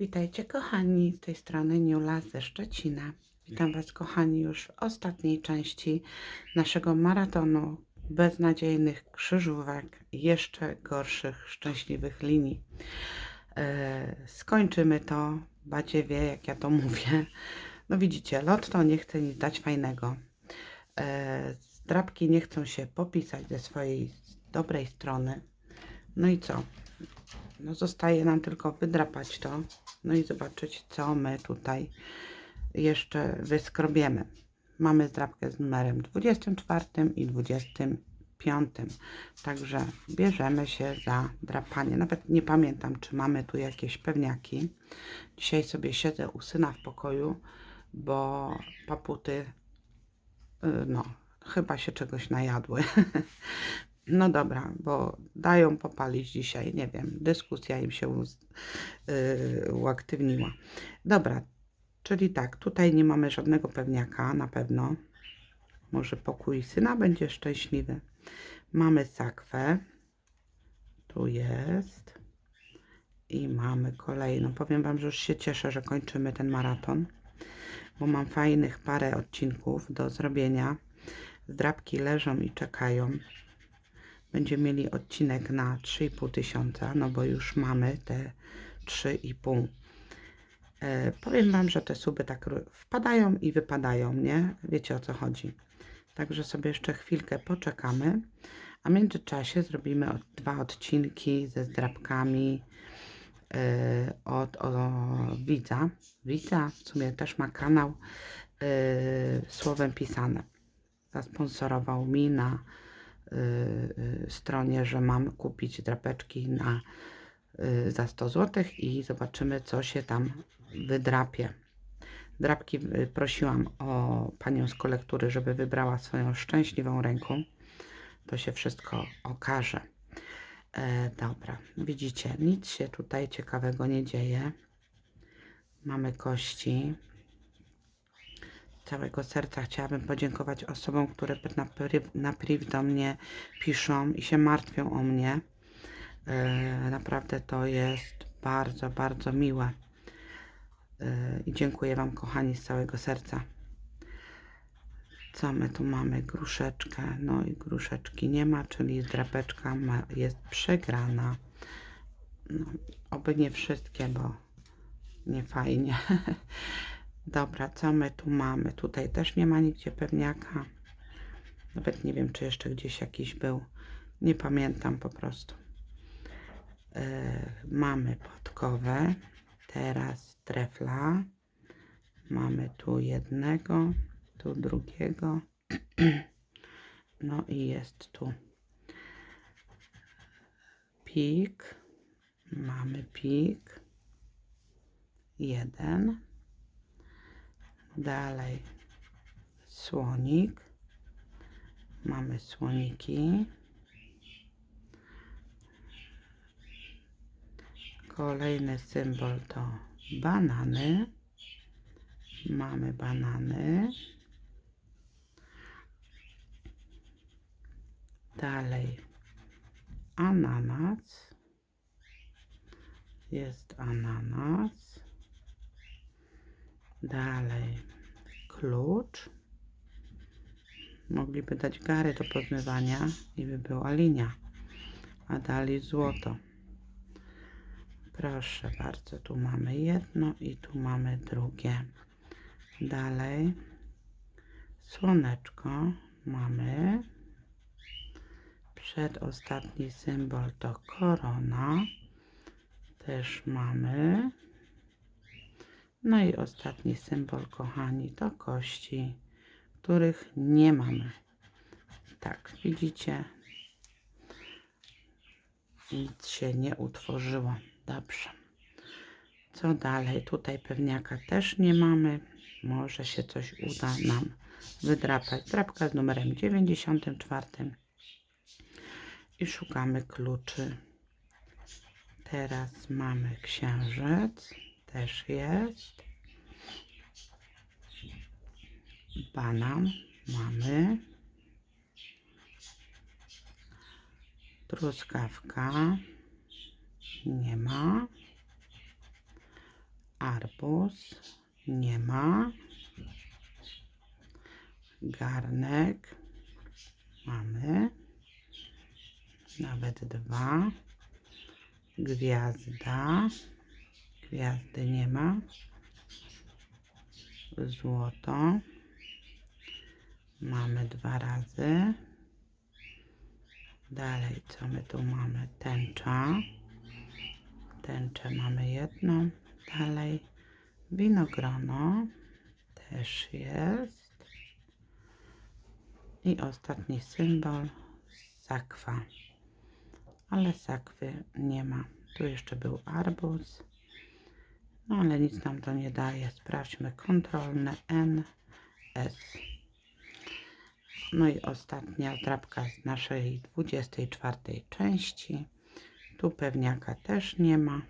Witajcie kochani, z tej strony Niula ze Szczecina. Witam Was kochani już w ostatniej części naszego maratonu beznadziejnych krzyżówek jeszcze gorszych szczęśliwych linii. E, skończymy to, bacie wie jak ja to mówię. No widzicie, lotto nie chce nic dać fajnego. E, zdrabki nie chcą się popisać ze swojej dobrej strony. No i co? No zostaje nam tylko wydrapać to. No i zobaczyć, co my tutaj jeszcze wyskrobiemy. Mamy zdrapkę z numerem 24 i 25. Także bierzemy się za drapanie. Nawet nie pamiętam, czy mamy tu jakieś pewniaki. Dzisiaj sobie siedzę u syna w pokoju, bo paputy, y, no, chyba się czegoś najadły. No dobra, bo dają popalić dzisiaj, nie wiem, dyskusja im się yy, uaktywniła. Dobra, czyli tak, tutaj nie mamy żadnego pewniaka, na pewno. Może pokój syna będzie szczęśliwy. Mamy sakwę, tu jest. I mamy kolejną. Powiem Wam, że już się cieszę, że kończymy ten maraton, bo mam fajnych parę odcinków do zrobienia. Zdrabki leżą i czekają będziemy mieli odcinek na 3,5 tysiąca, no bo już mamy te 3,5. E, powiem Wam, że te suby tak wpadają i wypadają, nie? Wiecie o co chodzi. Także sobie jeszcze chwilkę poczekamy, a w międzyczasie zrobimy od, dwa odcinki ze zdrabkami e, od o, Widza. Widza w sumie też ma kanał e, słowem pisane. Zasponsorował mi na stronie, że mam kupić drapeczki na, y, za 100 zł i zobaczymy, co się tam wydrapie. Drapki y, prosiłam o panią z kolektury, żeby wybrała swoją szczęśliwą ręką. To się wszystko okaże. E, dobra, widzicie, nic się tutaj ciekawego nie dzieje. Mamy kości całego serca chciałabym podziękować osobom, które na, priv, na priv do mnie piszą i się martwią o mnie. E, naprawdę to jest bardzo, bardzo miłe. E, I dziękuję Wam, kochani, z całego serca. Co my tu mamy? Gruszeczkę. No i gruszeczki nie ma, czyli drapeczka ma, jest przegrana. No, oby nie wszystkie, bo nie fajnie. Dobra, co my tu mamy? Tutaj też nie ma nigdzie pewniaka. Nawet nie wiem, czy jeszcze gdzieś jakiś był. Nie pamiętam po prostu. E, mamy podkowę. Teraz trefla. Mamy tu jednego, tu drugiego. No i jest tu pik. Mamy pik. Jeden. Dalej słonik. Mamy słoniki. Kolejny symbol to banany. Mamy banany. Dalej ananas. Jest ananas. Dalej klucz. Mogliby dać gary do pozmywania i by była linia. A dali złoto. Proszę bardzo, tu mamy jedno i tu mamy drugie. Dalej słoneczko mamy. Przedostatni symbol to korona. Też mamy. No i ostatni symbol, kochani, to kości, których nie mamy. Tak, widzicie? Nic się nie utworzyło. Dobrze. Co dalej? Tutaj pewniaka też nie mamy. Może się coś uda nam wydrapać. Drapka z numerem 94. I szukamy kluczy. Teraz mamy księżyc też jest. Banan mamy. Truskawka nie ma. Arbuz. Nie ma. Garnek. Mamy. Nawet dwa. Gwiazda. Gwiazdy nie ma. Złoto. Mamy dwa razy. Dalej, co my tu mamy? Tęcza. Tęczę mamy jedną. Dalej, winogrono też jest. I ostatni symbol, sakwa. Ale sakwy nie ma. Tu jeszcze był arbuz. No ale nic nam to nie daje. Sprawdźmy kontrolne N, S. No i ostatnia drapka z naszej 24 części. Tu pewniaka też nie ma.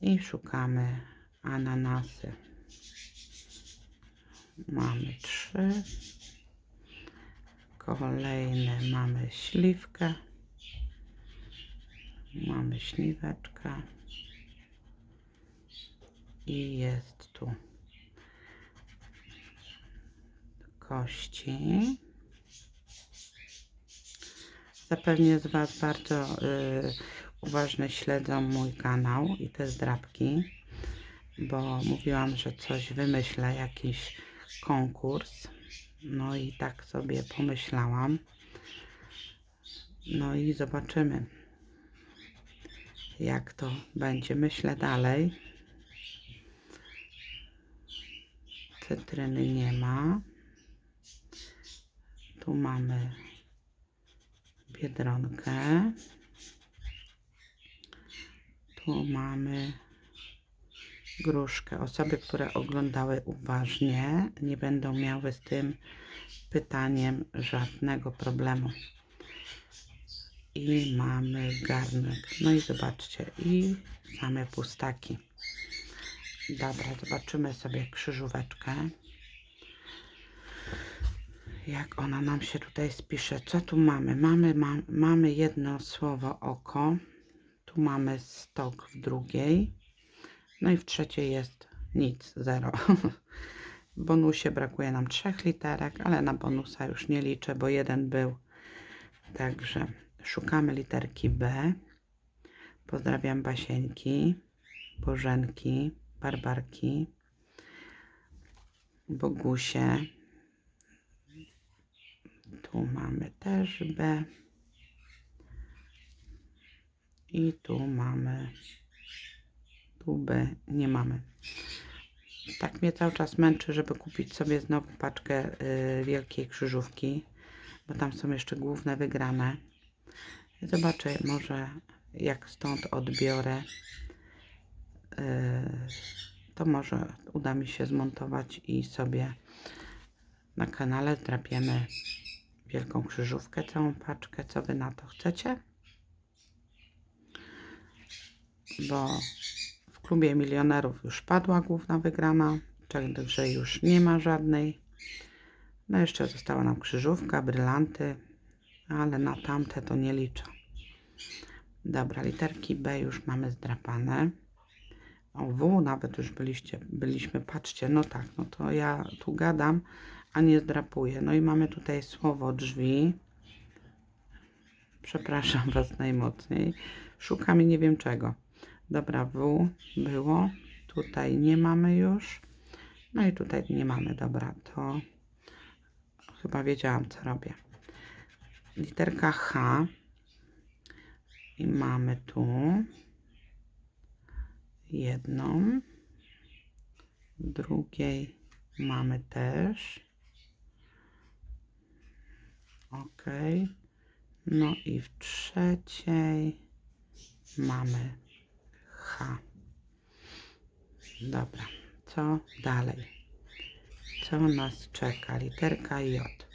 I szukamy ananasy. Mamy trzy. Kolejne mamy śliwkę. Mamy śliweczkę. I jest tu kości. Zapewne z Was bardzo y, uważnie śledzą mój kanał i te zdrabki, bo mówiłam, że coś wymyślę, jakiś konkurs. No i tak sobie pomyślałam. No i zobaczymy, jak to będzie. Myślę dalej. Cytryny nie ma. Tu mamy biedronkę. Tu mamy gruszkę. Osoby, które oglądały uważnie, nie będą miały z tym pytaniem żadnego problemu. I mamy garnek. No i zobaczcie, i same pustaki. Dobra, zobaczymy sobie krzyżóweczkę. Jak ona nam się tutaj spisze. Co tu mamy? Mamy, ma, mamy jedno słowo oko. Tu mamy stok w drugiej. No i w trzeciej jest nic, zero. W bonusie brakuje nam trzech literek, ale na bonusa już nie liczę, bo jeden był. Także szukamy literki B. Pozdrawiam Basieńki, Bożenki, Barbarki, Bogusie. Tu mamy też B. I tu mamy tu B nie mamy. Tak mnie cały czas męczy, żeby kupić sobie znowu paczkę y, wielkiej krzyżówki, bo tam są jeszcze główne wygrane. Zobaczę może jak stąd odbiorę. Y, to może uda mi się zmontować i sobie na kanale drapiemy wielką krzyżówkę, całą paczkę. Co wy na to chcecie? Bo w klubie milionerów już padła główna wygrana, także już nie ma żadnej. No jeszcze została nam krzyżówka, brylanty, ale na tamte to nie liczę. Dobra, literki B już mamy zdrapane. O W nawet już byliście, byliśmy, patrzcie, no tak, no to ja tu gadam, a nie zdrapuję. No i mamy tutaj słowo drzwi. Przepraszam Was najmocniej. Szukam i nie wiem czego. Dobra, W było. Tutaj nie mamy już. No i tutaj nie mamy. Dobra, to chyba wiedziałam, co robię. Literka H. I mamy tu jedną. Drugiej mamy też. Ok. No i w trzeciej mamy H. Dobra, co dalej? Co nas czeka? Literka J.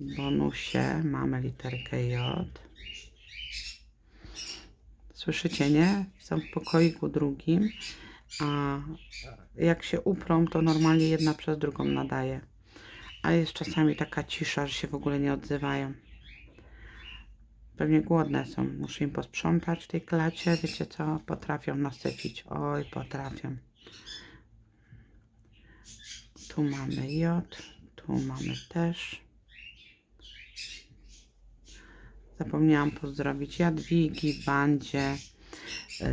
W bonusie mamy literkę J. Słyszycie, nie? Są w pokoiku drugim, a jak się uprą, to normalnie jedna przez drugą nadaje. A jest czasami taka cisza, że się w ogóle nie odzywają. Pewnie głodne są. Muszę im posprzątać w tej klacie. Wiecie co? Potrafią nasypić. Oj, potrafią. Tu mamy J. Tu mamy też. Zapomniałam pozdrowić Jadwigi, Bandzie, yy,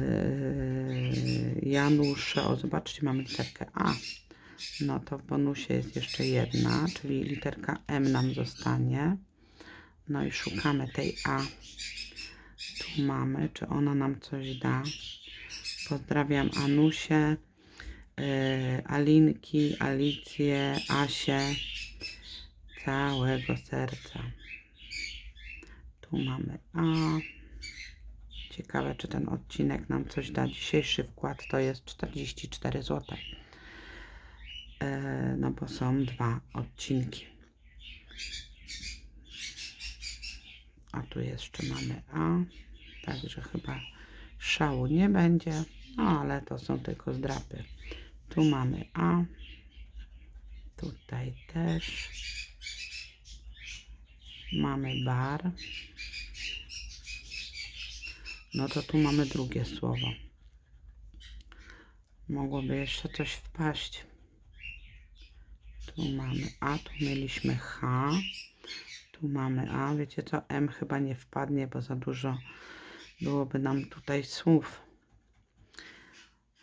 Janusze. O, zobaczcie, mamy literkę A. No to w bonusie jest jeszcze jedna, czyli literka M nam zostanie. No i szukamy tej A. Tu mamy, czy ona nam coś da. Pozdrawiam Anusię, yy, Alinki, Alicję, Asię. Całego serca. Tu mamy A. Ciekawe, czy ten odcinek nam coś da. Dzisiejszy wkład to jest 44 zł. E, no bo są dwa odcinki. A tu jeszcze mamy A. Także chyba szału nie będzie. No ale to są tylko zdrapy. Tu mamy A. Tutaj też. Mamy bar. No to tu mamy drugie słowo. Mogłoby jeszcze coś wpaść. Tu mamy A, tu mieliśmy H. Tu mamy A. Wiecie co? M chyba nie wpadnie, bo za dużo byłoby nam tutaj słów.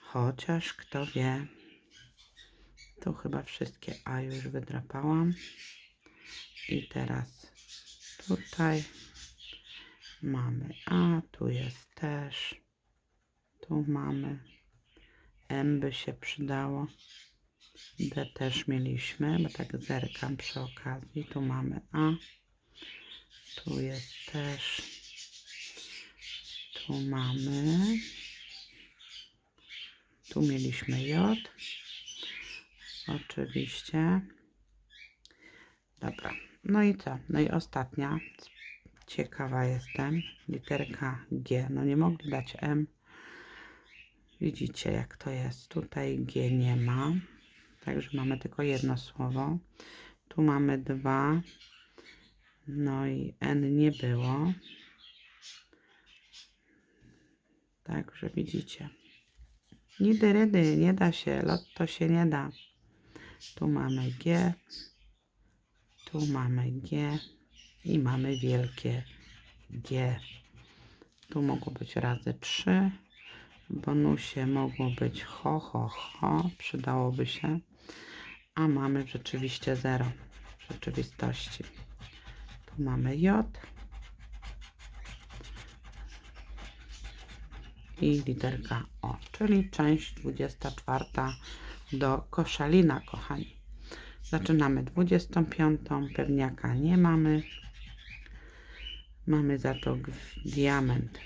Chociaż kto wie. Tu chyba wszystkie A już wydrapałam. I teraz tutaj mamy A, tu jest też. Tu mamy M by się przydało. D też mieliśmy, bo tak zerkam przy okazji. Tu mamy A. Tu jest też. Tu mamy. Tu mieliśmy J. Oczywiście. Dobra. No i co? No i ostatnia. Ciekawa jestem. Literka G. No nie mogli dać M. Widzicie jak to jest. Tutaj G nie ma. Także mamy tylko jedno słowo. Tu mamy dwa. No i N nie było. Także widzicie. Nidy rydy, nie da się. Lot to się nie da. Tu mamy G. Tu mamy G. I mamy wielkie G. Tu mogło być razy 3. W bonusie mogło być ho, ho, ho. Przydałoby się. A mamy rzeczywiście 0 w rzeczywistości. Tu mamy J. I literka O, czyli część 24 do koszalina, kochani. Zaczynamy 25. Pewniaka nie mamy. Mamy za to diament.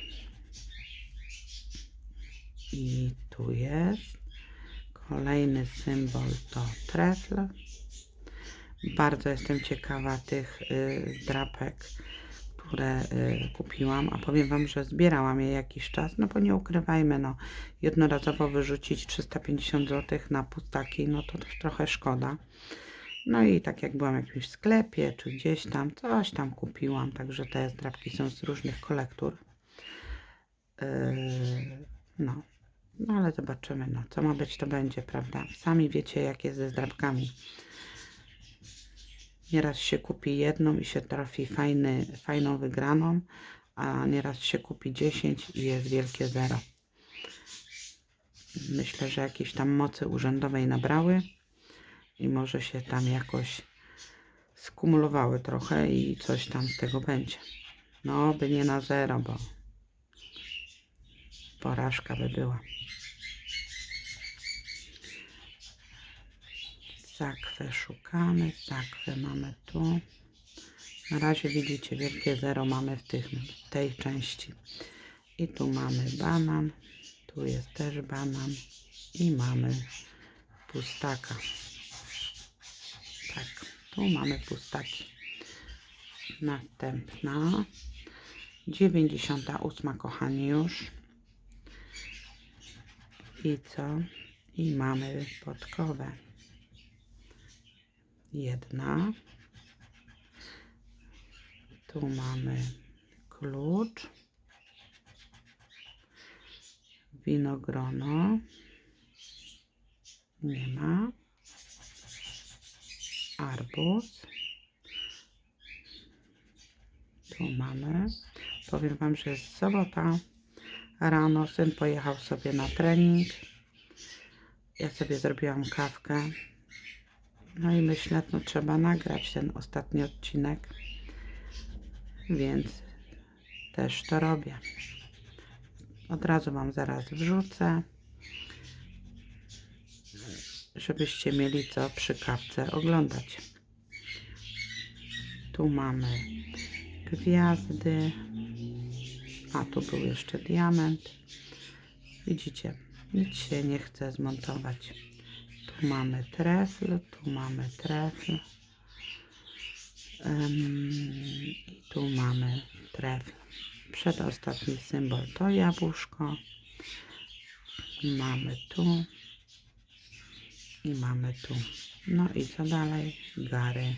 I tu jest. Kolejny symbol to trefl. Bardzo jestem ciekawa tych y, drapek, które y, kupiłam, a powiem Wam, że zbierałam je jakiś czas, no bo nie ukrywajmy, no jednorazowo wyrzucić 350 zł na pustaki, no to też trochę szkoda. No i tak jak byłam w jakimś sklepie, czy gdzieś tam, coś tam kupiłam, także te zdrapki są z różnych kolektur. Yy, no. no, ale zobaczymy, no co ma być, to będzie, prawda? Sami wiecie, jak jest ze zdrapkami. Nieraz się kupi jedną i się trafi fajny, fajną wygraną, a nieraz się kupi 10 i jest wielkie zero. Myślę, że jakieś tam mocy urzędowej nabrały i może się tam jakoś skumulowały trochę i coś tam z tego będzie. No, by nie na zero, bo porażka by była. Sakwę szukamy, sakwę mamy tu. Na razie widzicie, wielkie zero mamy w tych, w tej części. I tu mamy banan, tu jest też banan i mamy pustaka. Tak, tu mamy pustaki. Następna. 98, kochani, już. I co? I mamy podkowę. Jedna. Tu mamy klucz, winogrono, nie ma, arbuz, tu mamy, powiem Wam, że jest sobota, rano syn pojechał sobie na trening, ja sobie zrobiłam kawkę, no i myślę, no trzeba nagrać ten ostatni odcinek, więc też to robię. Od razu Wam zaraz wrzucę, żebyście mieli co przy kawce oglądać. Tu mamy gwiazdy, a tu był jeszcze diament. Widzicie, nic się nie chce zmontować. Tu mamy trefl, tu mamy trefl. Ym, I tu mamy trefl. Przedostatni symbol to jabłuszko. Mamy tu. I mamy tu. No i co dalej? Gary.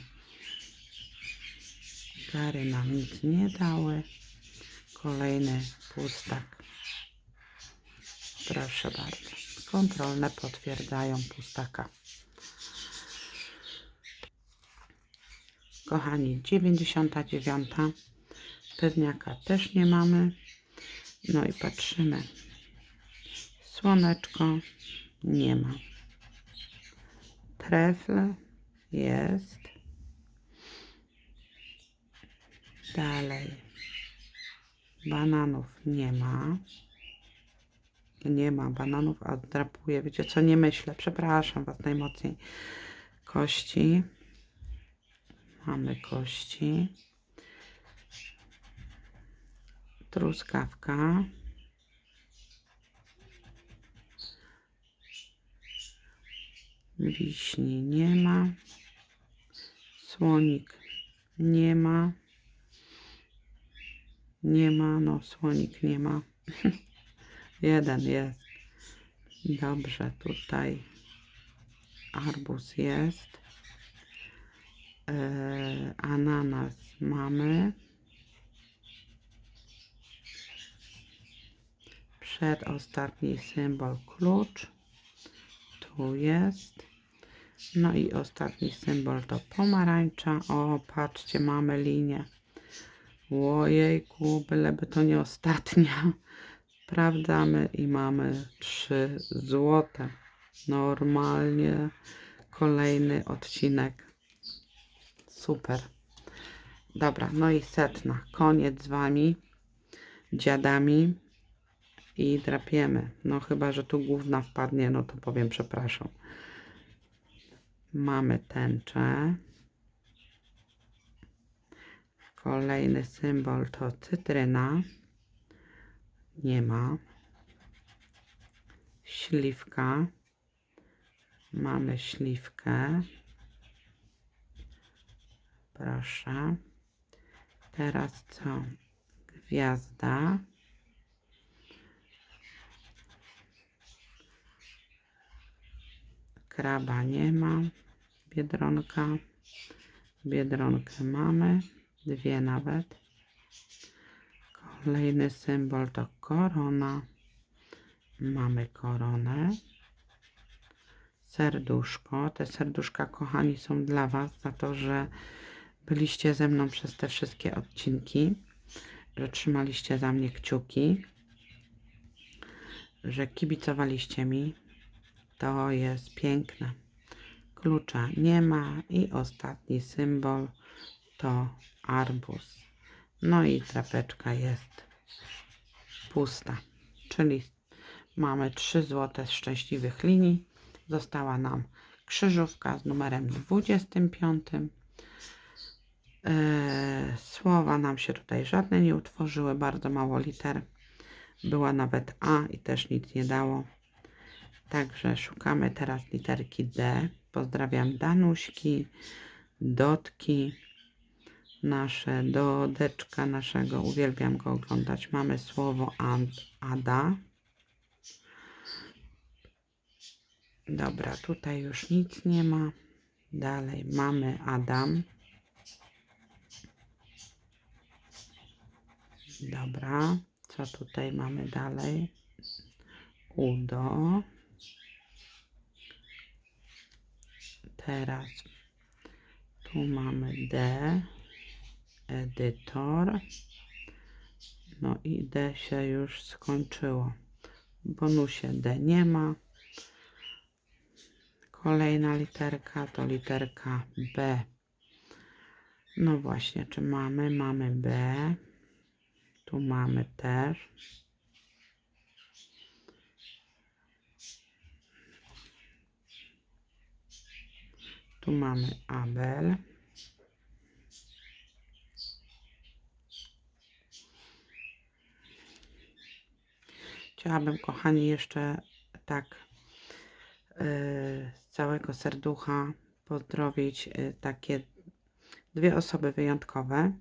Gary nam nic nie dały. Kolejny pustak. Proszę bardzo. Kontrolne potwierdzają pustaka. Kochani, 99. Pewniaka też nie mamy. No i patrzymy. Słoneczko nie ma. Trefl jest. Dalej. Bananów nie ma. Nie ma bananów, a drapuję. Wiecie co, nie myślę. Przepraszam Was najmocniej. Kości. Mamy kości. Truskawka. Wiśni nie ma. Słonik nie ma. Nie ma, no słonik nie ma. Jeden jest. Dobrze, tutaj arbuz jest. E, ananas mamy. Przedostatni symbol klucz. Tu jest. No i ostatni symbol to pomarańcza. O, patrzcie, mamy linię. Ojejku, byleby to nie ostatnia. Sprawdzamy i mamy trzy złote. Normalnie kolejny odcinek. Super. Dobra, no i setna. Koniec z wami, dziadami i drapiemy. No chyba, że tu główna wpadnie, no to powiem przepraszam. Mamy tęczę. Kolejny symbol to cytryna. Nie ma. Śliwka. Mamy śliwkę. Proszę. Teraz co? Gwiazda. Kraba nie ma. Biedronka. Biedronkę mamy. Dwie nawet. Kolejny symbol to korona. Mamy koronę. Serduszko. Te serduszka, kochani, są dla Was za to, że byliście ze mną przez te wszystkie odcinki, że trzymaliście za mnie kciuki, że kibicowaliście mi. To jest piękne. Klucza nie ma i ostatni symbol to arbuz. No i trapeczka jest pusta, czyli mamy 3 złote z szczęśliwych linii. Została nam krzyżówka z numerem 25. Eee, słowa nam się tutaj żadne nie utworzyły, bardzo mało liter. Była nawet A i też nic nie dało. Także szukamy teraz literki D. Pozdrawiam Danuśki, Dotki, nasze, Dodeczka naszego. Uwielbiam go oglądać. Mamy słowo Ant, Ada. Dobra, tutaj już nic nie ma. Dalej mamy Adam. Dobra, co tutaj mamy dalej? Udo. Teraz tu mamy D, edytor. No i D się już skończyło. W bonusie D nie ma. Kolejna literka to literka B. No właśnie, czy mamy? Mamy B. Tu mamy też. Tu mamy Abel. Chciałabym, kochani, jeszcze tak yy, z całego serducha pozdrowić yy, takie dwie osoby wyjątkowe,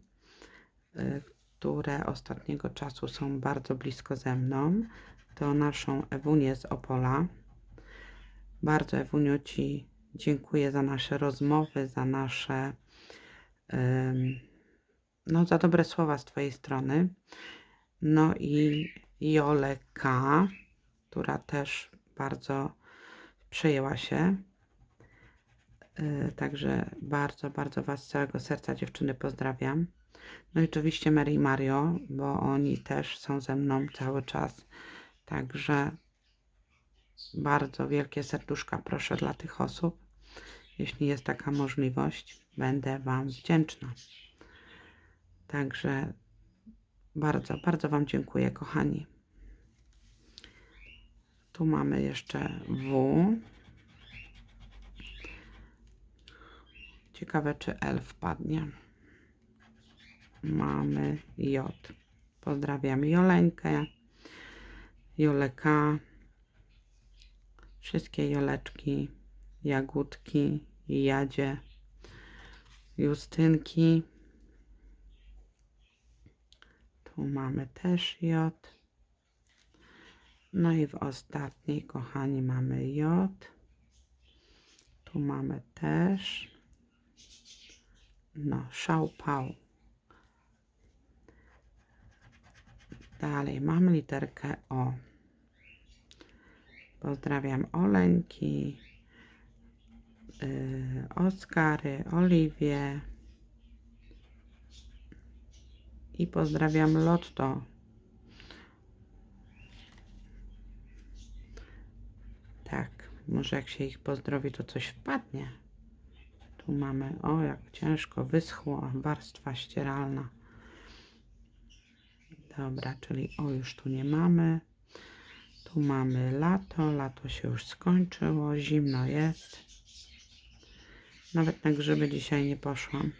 yy, które ostatniego czasu są bardzo blisko ze mną. To naszą Ewunię z Opola. Bardzo Ewuniu Ci dziękuję za nasze rozmowy, za nasze no za dobre słowa z Twojej strony. No i Jole K, która też bardzo przejęła się. Yy, Także bardzo, bardzo Was z całego serca dziewczyny pozdrawiam. No i oczywiście Mary i Mario, bo oni też są ze mną cały czas. Także bardzo wielkie serduszka proszę dla tych osób. Jeśli jest taka możliwość, będę Wam wdzięczna. Także bardzo, bardzo Wam dziękuję, kochani. Tu mamy jeszcze W. Ciekawe, czy L wpadnie. Mamy J. Pozdrawiam Joleńkę, Joleka, wszystkie Joleczki, Jagódki, Jadzie, Justynki. Tu mamy też J. No i w ostatniej, kochani, mamy J. Tu mamy też. No, szałpał. Dalej mamy literkę O. Pozdrawiam Oleńki, Oskary, Oliwię i pozdrawiam Lotto. Tak, może jak się ich pozdrowi, to coś wpadnie. Tu mamy, o jak ciężko wyschło, warstwa ścieralna. Dobra, czyli o już tu nie mamy. Tu mamy lato, lato się już skończyło, zimno jest. Nawet na grzyby dzisiaj nie poszłam.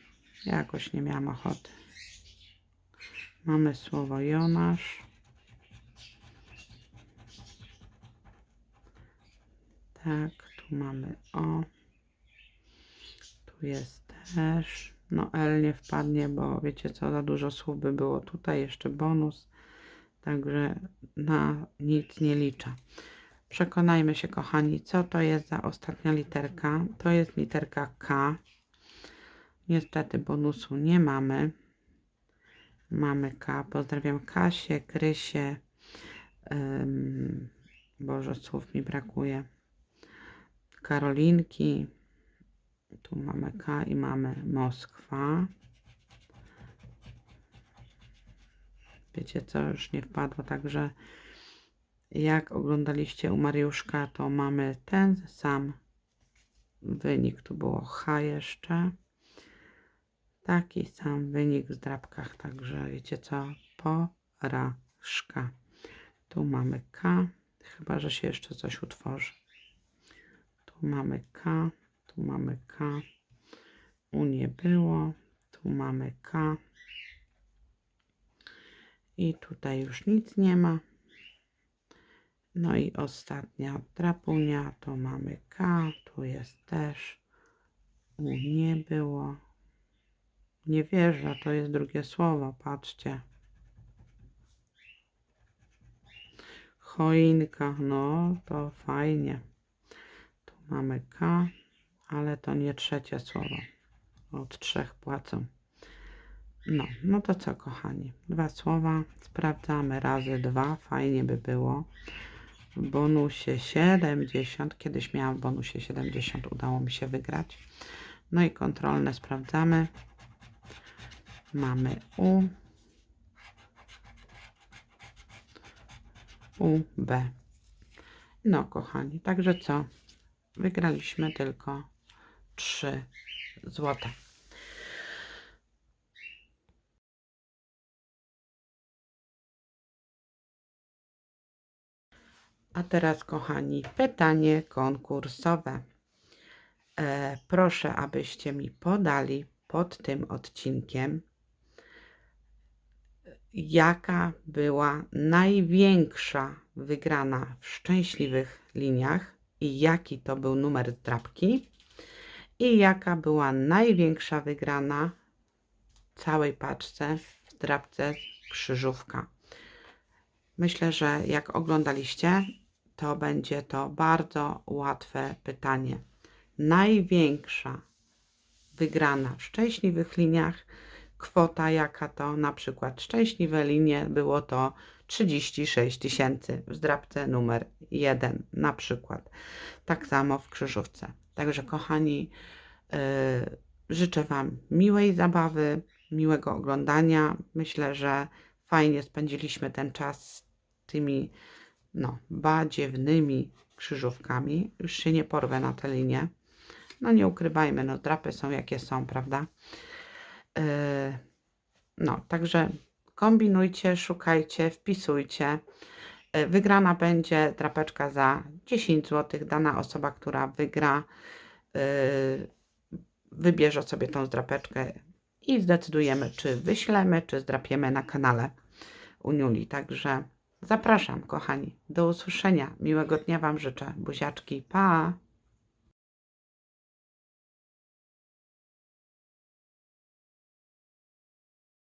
Jakoś nie miałam ochoty. Mamy słowo Jonasz. Tak, tu mamy O. Tu jest też. No L nie wpadnie, bo wiecie co, za dużo słów by było. Tutaj jeszcze bonus. Także na nic nie liczę. Przekonajmy się, kochani, co to jest za ostatnia literka. To jest literka K. Niestety bonusu nie mamy. Mamy K. Pozdrawiam Kasię, Krysię. Ym, Boże, słów mi brakuje. Karolinki. Tu mamy K i mamy Moskwa. Wiecie co, już nie wpadło, także jak oglądaliście u Mariuszka, to mamy ten sam wynik. Tu było H jeszcze. Taki sam wynik w zdrabkach, także wiecie co, porażka. Tu mamy K, chyba że się jeszcze coś utworzy. Tu mamy K, tu mamy K. U nie było. Tu mamy K. I tutaj już nic nie ma. No i ostatnia drapunia to mamy K. Tu jest też. U nie było. Nie wierzę, to jest drugie słowo, patrzcie. Choinka, no to fajnie. Tu mamy K, ale to nie trzecie słowo. Od trzech płacą. No, no to co, kochani? Dwa słowa. Sprawdzamy razy dwa. Fajnie by było. W bonusie 70. Kiedyś miałam w bonusie 70. Udało mi się wygrać. No i kontrolne sprawdzamy. Mamy U. U, B. No, kochani, także co? Wygraliśmy tylko 3 złote. A teraz, kochani, pytanie konkursowe. E, proszę, abyście mi podali pod tym odcinkiem, jaka była największa wygrana w szczęśliwych liniach i jaki to był numer drapki i jaka była największa wygrana w całej paczce w drapce krzyżówka. Myślę, że jak oglądaliście, to będzie to bardzo łatwe pytanie. Największa wygrana w szczęśliwych liniach, kwota jaka to na przykład szczęśliwe linie było to 36 tysięcy w zdrabce numer 1 na przykład. Tak samo w krzyżówce. Także kochani, yy, życzę Wam miłej zabawy, miłego oglądania. Myślę, że fajnie spędziliśmy ten czas z tymi no, badziewnymi krzyżówkami. Już się nie porwę na tę linię. No nie ukrywajmy, no drapy są jakie są, prawda? Yy, no, także kombinujcie, szukajcie, wpisujcie. Yy, Wygrana będzie drapeczka za 10 zł. Dana osoba, która wygra, yy, wybierze sobie tą zdrapeczkę i zdecydujemy, czy wyślemy, czy zdrapiemy na kanale Uniuli. Także zapraszam, kochani. Do usłyszenia. Miłego dnia Wam życzę. Buziaczki. Pa!